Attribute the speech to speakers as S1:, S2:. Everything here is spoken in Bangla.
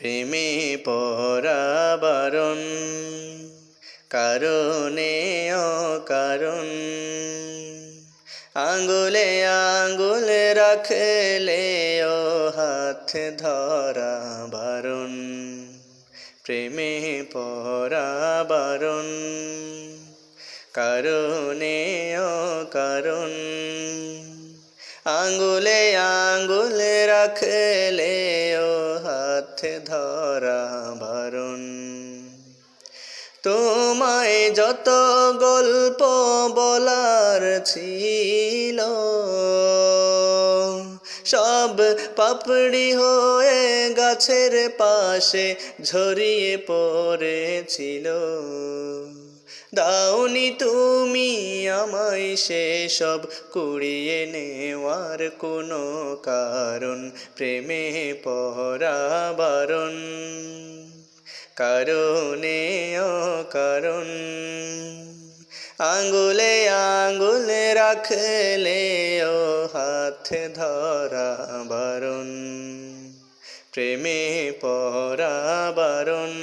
S1: প্রেমে পরাবরণ, কারণে অকারণ। আঙ্গুলে আঙ্গুলে রাখলে ও হাত ধরা বারণ। প্রেমে পরাবরণ, কারণে অকারণ। আঙ্গুলে আঙ্গুলে রাখলে হাত ধরা বারণ। তোমায় যত গল্প বলার ছিল, সব পাপড়ি হয়ে গাছের পাশে ঝরিয়ে পড়েছিল। দাওনি তুমি আমায় সেসব কুড়িয়ে নেওয়ার কোনো কারণ, প্রেমে পরাবরণ কারণে অকারণ। আঙ্গুলে আঙ্গুলে রাখলে ও হাত ধরা বারণ, প্রেমে পরাবরণ